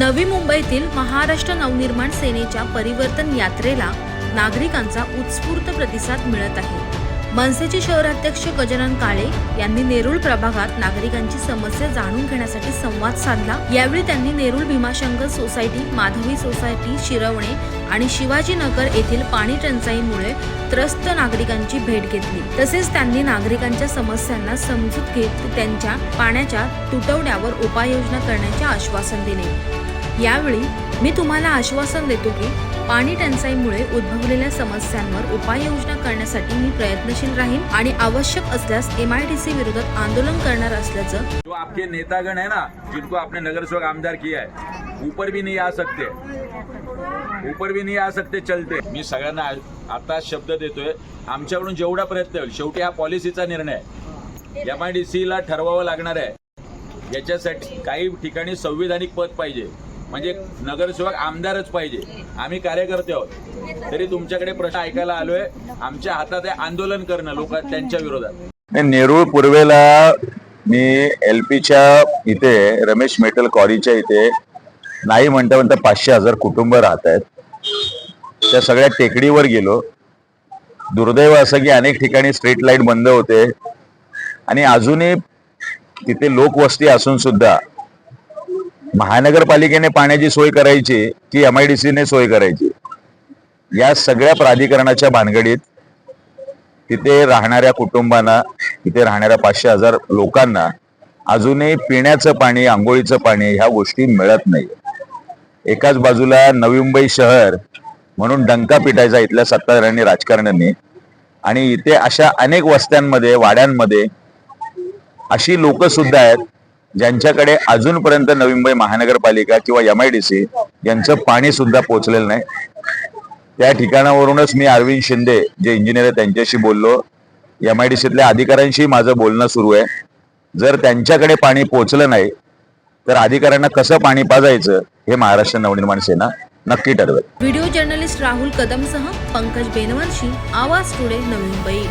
नवी मुंबईतील महाराष्ट्र नवनिर्माण सेनेच्या परिवर्तन यात्रेला नागरिकांचा उत्स्फूर्त प्रतिसाद मिळत आहे. मनसेचे शहराध्यक्ष गजानन काळे यांनी नेरुळ प्रभागात नागरिकांची समस्या जाणून घेण्यासाठी संवाद साधला. यावेळी त्यांनी नेरुळ भीमाशंकर सोसायटी माधवी सोसायटी शिरवणे आणि शिवाजीनगर येथील पाणी टंचाईमुळे त्रस्त नागरिकांची भेट घेतली. तसेच त्यांनी नागरिकांच्या समस्यांना समजूत घेत त्यांच्या पाण्याच्या तुटवड्यावर उपाययोजना करण्याचे आश्वासन दिले. यावेळी मी तुम्हाला आश्वासन देतो की पाणी टंचाईमुळे उद्भवलेल्या समस्यांवर उपाययोजना करण्यासाठी मी प्रयत्नशील राहीन आणि आवश्यक असल्यास एम आय डी सी विरोधात आंदोलन करणार असल्याचं जो आपके नेतागण है ना जिनको आपने नगर सेवक आमदार किया है ऊपर भी नहीं आ सकते। ऊपर भी नहीं आ सकते चलते। मी सगळ्यांना आता शब्द देतोय आमच्याकडून जेवढा प्रयत्न होईल शेवटी हा पॉलिसीचा निर्णय आहे. एम आय डी सीला ठरवावं लागणार आहे. याच्यासाठी काही ठिकाणी संविधानिक पद पाहिजे. म्हणजे नगरसेवक आमदारच पाहिजे. आम्ही कार्यकर्ते आहोत. तरी तुमच्याकडे प्रश्न ऐकायला आलोय. आमच्या हातात आहे आंदोलन करणं लोक त्यांच्या विरोधात. नेरूळ पूर्वेला मी एल पीच्या इथे रमेश मेटल कॉरीच्या इथे नाही म्हणता म्हणता पाचशे हजार कुटुंब राहत आहेत. त्या सगळ्या टेकडीवर गेलो. दुर्दैव असं की अनेक ठिकाणी स्ट्रीट लाइट बंद होते. आणि अजूनही तिथे लोकवस्ती असून सुद्धा महानगरपालिकेने पाण्याची सोय करायची की एम आय डी सीने सोय करायची. या सगळ्या प्राधिकरणाच्या भानगडीत तिथे राहणाऱ्या कुटुंबांना तिथे राहणाऱ्या पाचशे हजार लोकांना अजूनही पिण्याचं पाणी आंघोळीचं पाणी ह्या गोष्टी मिळत नाही. एकाच बाजूला नवी मुंबई शहर म्हणून डंका पिटायचा इथल्या सत्ताधाऱ्यांनी राजकारण्यांनी. आणि इथे अशा अनेक वस्त्यांमध्ये वाड्यांमध्ये अशी लोक सुद्धा आहेत ज्यांच्याकडे अजूनपर्यंत नवी मुंबई महानगरपालिका किंवा एम आय डी सी यांचं पाणी सुद्धा पोहोचलेलं नाही. त्या ठिकाणावरूनच मी अरविंद शिंदे जे इंजिनियर आहे त्यांच्याशी बोललो. एम आय डी सीतल्या अधिकाऱ्यांशी माझं बोलणं सुरू आहे. जर त्यांच्याकडे पाणी पोहोचलं नाही तर अधिकाऱ्यांना कसं पाणी पाजायचं हे महाराष्ट्र नवनिर्माण सेना नक्की ठरवेल. व्हिडिओ जर्नलिस्ट राहुल कदमसह पंकज बेनवंशी आवाज टुडे नवी मुंबई.